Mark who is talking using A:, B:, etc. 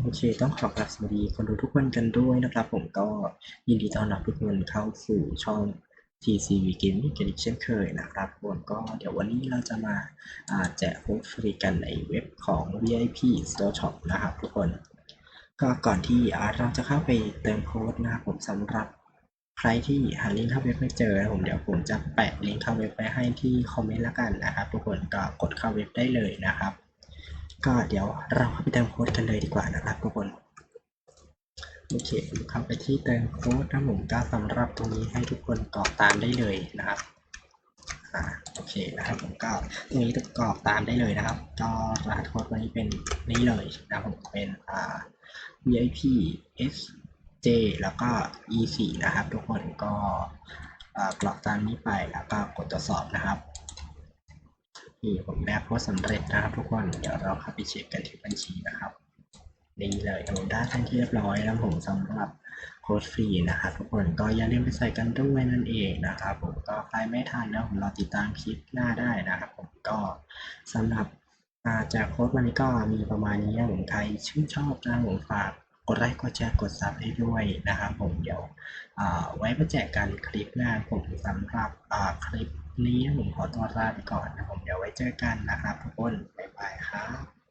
A: โอเคต้องขอกราบสวัสดีคนดูทุกคนกันด้วยนะครับ ผมก็ยินดีต้อนรับทุกคนเข้าสู่ช่อง TCV Gaming กันอีกเช่นเคยนะครับผมก็เดี๋ยววันนี้เราจะมาแจกโค้ดฟรีกันในเว็บของ VIP Store Shop นะครับทุกคน ก็ก่อนที่เราจะเข้าไปเติมโค้ดนะครับผมสำหรับใครที่หาลิงก์เข้าเว็บไม่เจอนะผมเดี๋ยวผมจะแปะลิงก์เข้าเว็บไว้ให้ที่คอมเมนต์ล้วกันนะครับทุกคนก็กดเข้าเว็บได้เลยนะครับ ก็เดี๋ยวเราเข้าไปเติมโค้ดกันเลยดีกว่านะครับทุกคนโอเคผมเข้าไปที่เติมโค้ดนะผมก็สำหรับตรงนี้ให้ทุกคนกรอกตามได้เลยนะครับอ่าโอเคนะครับผมก็ตรงนี้กรอกตามได้เลยนะครับก็รหัสโค้ดวันนี้เป็นนี้เลยนะผมเป็นอ่า VIP SJ แล้วก็ E4 นะครับ ทุกคนก็กรอกตามนี้ไปแล้วก็กดตรวจสอบนะครับ นี่ผมได้โพสต์สำเร็จนะครับทุกคน เดี๋ยวเราเข้าไปเช็คกันที่บัญชีนะครับ นี่เลยผมได้ทันที่เรียบร้อยแล้วผมสำหรับโค้ดฟรีนะครับทุกคนก็อย่าลืมไปใส่กันด้วยนั่นเองนะครับผมก็ใครไม่ทันนะผมรอติดตามคลิปหน้าได้นะครับผมก็สำหรับอาแจกโค้ดวันนี้ก็มีประมาณนี้นะผมใครชื่นชอบนะผมฝาก กดไลค์กดแชร์กดซับให้ด้วยนะครับผมเดี๋ยวไว้มาแจกกันคลิปหน้าผมสำหรับคลิปนี้ผมขอตัวลาไปก่อนนะผมเดี๋ยวไว้เจอกันนะครับทุกคนบ๊ายบายครับ